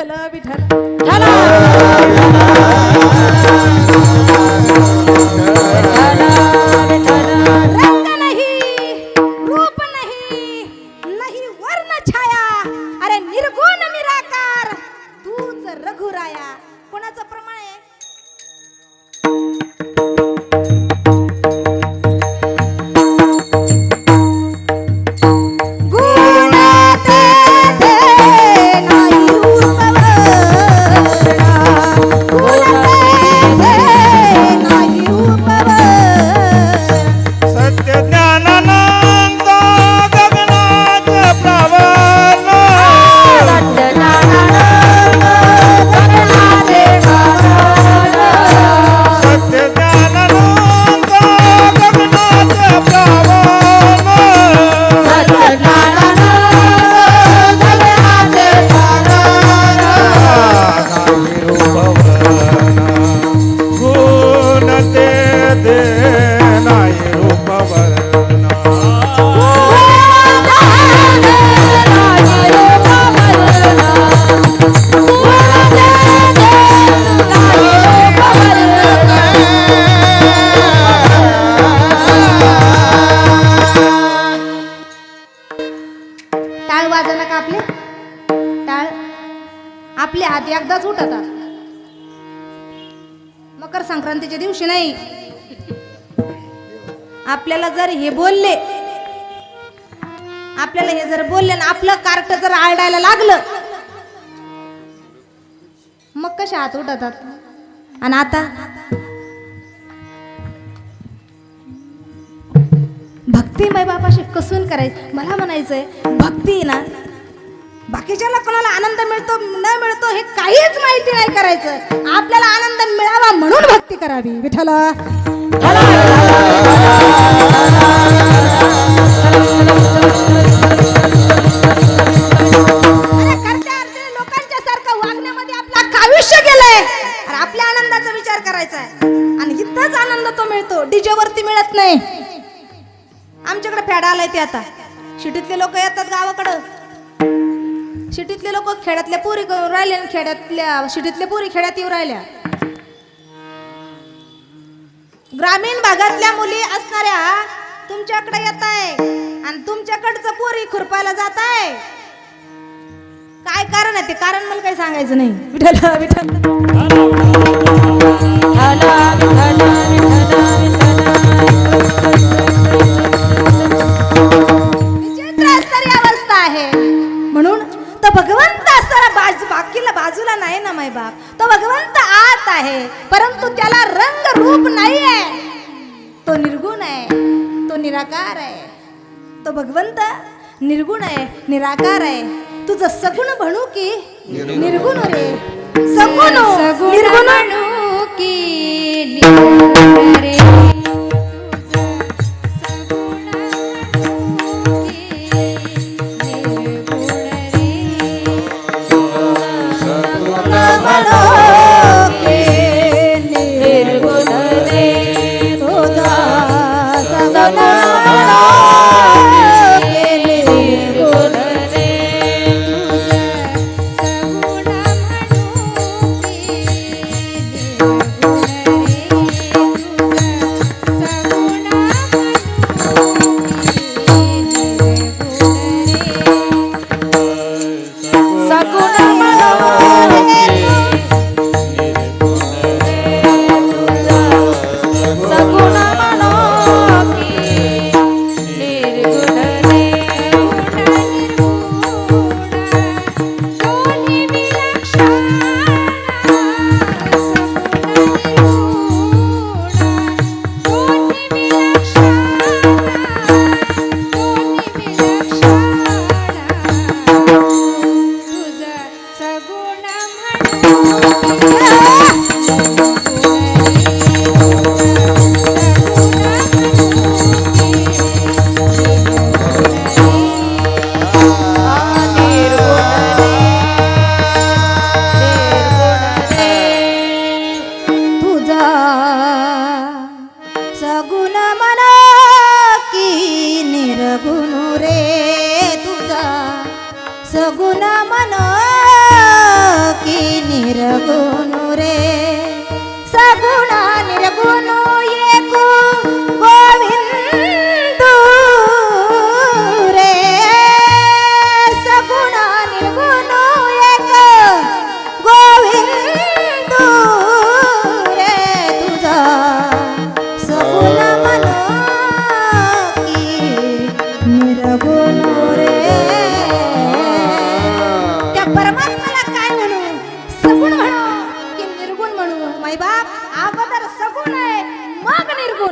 विठ्ठल विठ्ठल. रंग मकर संक्रांतीच्या दिवशी नाही. आपल्याला जर हे बोलले आपल्याला हे जर बोलले ना आपलं कार्ट जर आरडायला लागलं मग कसे हात उठतात आणि आता? भक्तिमय बापाशी कसून करायचं? मला म्हणायचंय भक्ती ना बाकीच्याला कोणाला आनंद मिळतो न मिळतो हे काहीच माहिती नाही करायचं. आपल्याला आनंद मिळावा म्हणून भक्ती करावी. विठ्ठला. लोकांच्या सारखं वागण्यामध्ये आपलं आयुष्य गेलंय. आपल्या आनंदाचा विचार करायचा आहे आणि इथंच आनंद तो मिळतो. डीजे वरती मिळत नाही. आमच्याकडे फॅड आलाय ते आता. शिटीतले लोक येतात गावाकडं. शिटीतले लोक खेड्यातल्या पोरी करून राहिले आणि खेड्यातल्या शिटीतल्या पोरी खेड्यात येऊ राहिल्या. ग्रामीण भागातल्या मुली असणाऱ्या तुमच्याकडे येत आहे आणि तुमच्याकडचं पोरी खुरपायला जात आहे काय कारण आहे ते? कारण मला काही सांगायचं नाही. विठ्ठल विठ्ठल. आहे. परंतु त्याला रंग रूप नाही आहे तो निर्गुण आहे. तो निराकार आहे. तो भगवंत निर्गुण आहे. निराकार आहे. तुझं सगुण म्हणू की निर्गुण रे. सगुण निर्गुण.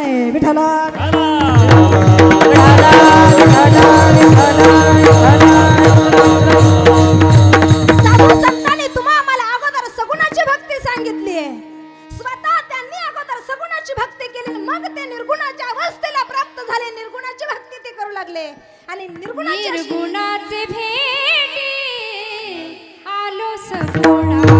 नाही विठाला अगोदर सगुणाची भक्ती सांगितली आहे. स्वतः त्यांनी अगोदर सगुणाची भक्ती केली मग निर्गुणाच्या प्राप्त झाले. निर्गुणाची भक्ती ते करू लागले. आणि निर्गुणाची निर्गुणाचे भेटी आलो सगुणा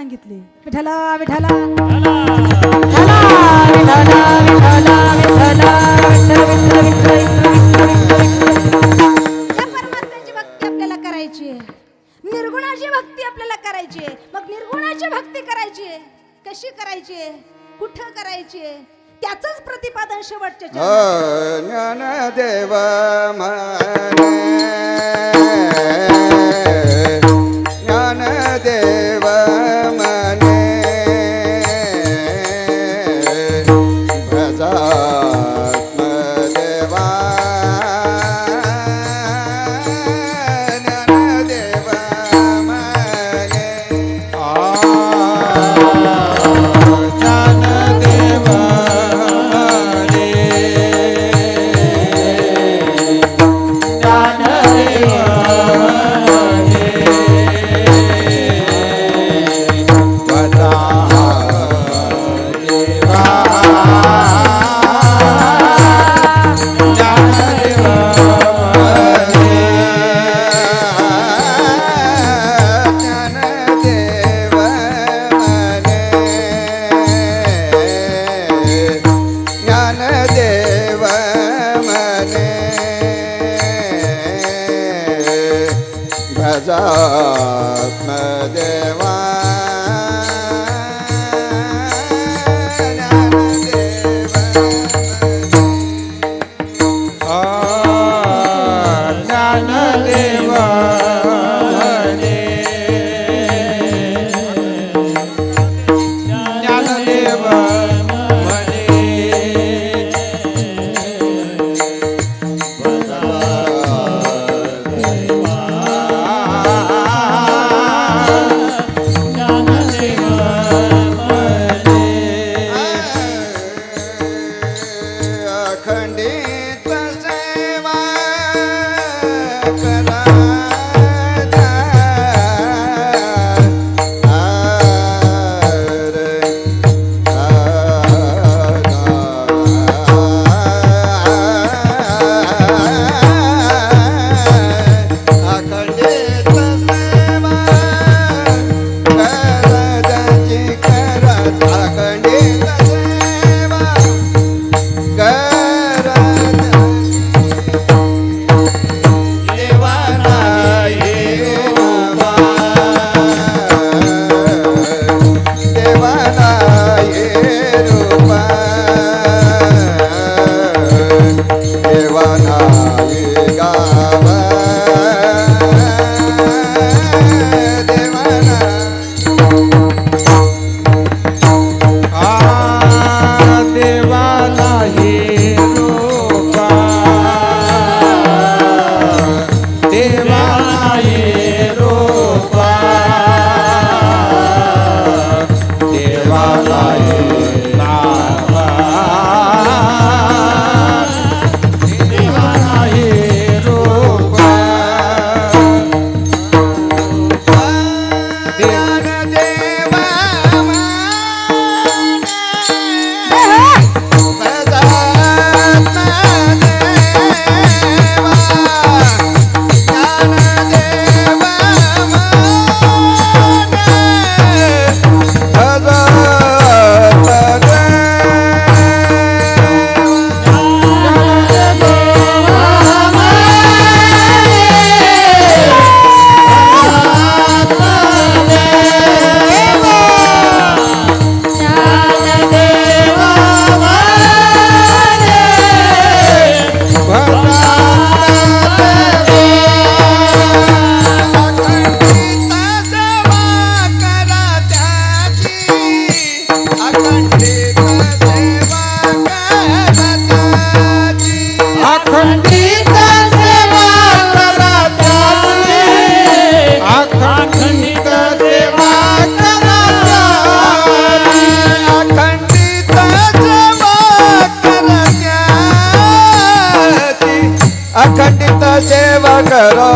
सांगितले. विठाला विठाला தேவம अखंडित सेवा करा त्याची अखंडित सेवा करो